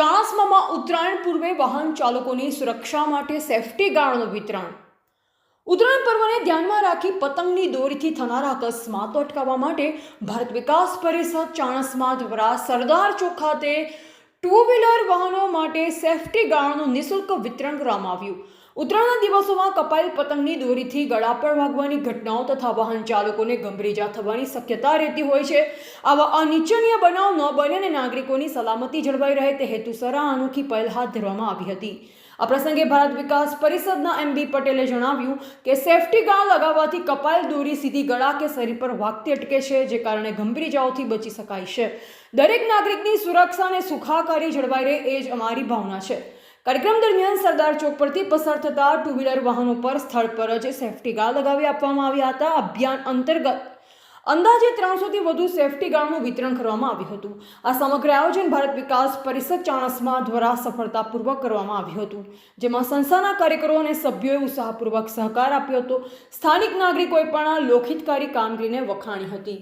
ચાણસ્મામાં ઉત્તરાયણ પૂર્વે વાહન ચાલકોની સુરક્ષા માટે સેફટી ગાર્ડનું વિતરણ. ઉત્તરાયણ પર્વને ધ્યાનમાં રાખી પતંગની દોરીથી થનારા અકસ્માતો અટકાવવા માટે ભારત વિકાસ પરિષદ ચાણસ્મા દ્વારા સરદાર ચોક ખાતે ટુ વ્હીલર વાહનો માટે સેફટી ગાર્ડનું નિઃશુલ્ક વિતરણ કરવામાં આવ્યું. ઉત્તરાયણના દિવસોમાં કપાયેલ પતંગની દોરીથી ગળા પર વાગવાની ઘટનાઓ તથા વાહન ચાલકોને ગંભીર ઇજા થવાની શક્યતા રહેતી હોય છે. આવા અનિચ્છનીય બનાવ ન બને અને નાગરિકોની સલામતી જળવાઈ રહે તે હેતુસર આ અનોખી પહેલ હાથ ધરવામાં આવી હતી. આ પ્રસંગે ભારત વિકાસ પરિષદના એમ બી પટેલે જણાવ્યું કે સેફટી ગાર્ડ લગાવવાથી કપાયેલ દોરી સીધી ગળા કે શરીર પર વાગતી અટકે છે, જે કારણે ગંભીર ઇજાઓથી બચી શકાય છે. દરેક નાગરિકની સુરક્ષા અને સુખાકારી જળવાઈ રહે એ જ અમારી ભાવના છે. કાર્યક્રમ દરમિયાન સરદાર ચોક પરથી પસાર થતા ટુ વ્હીલર વાહનો પર સ્થળ પર જ સેફટી ગાર્ડ લગાવી આપવામાં આવ્યા હતા. અભિયાન અંતર્ગત અંદાજે ત્રણસોથી વધુ સેફટી ગાર્ડનું વિતરણ કરવામાં આવ્યું હતું. આ સમગ્ર આયોજન ભારત વિકાસ પરિષદ ચાણસ્મા દ્વારા સફળતાપૂર્વક કરવામાં આવ્યું હતું. જેમાં સંસ્થાના કાર્યકરો અને સભ્યોએ ઉત્સાહપૂર્વક સહકાર આપ્યો હતો. સ્થાનિક નાગરિકોએ પણ આ લોકહિતકારી કામગીરીને વખાણી હતી.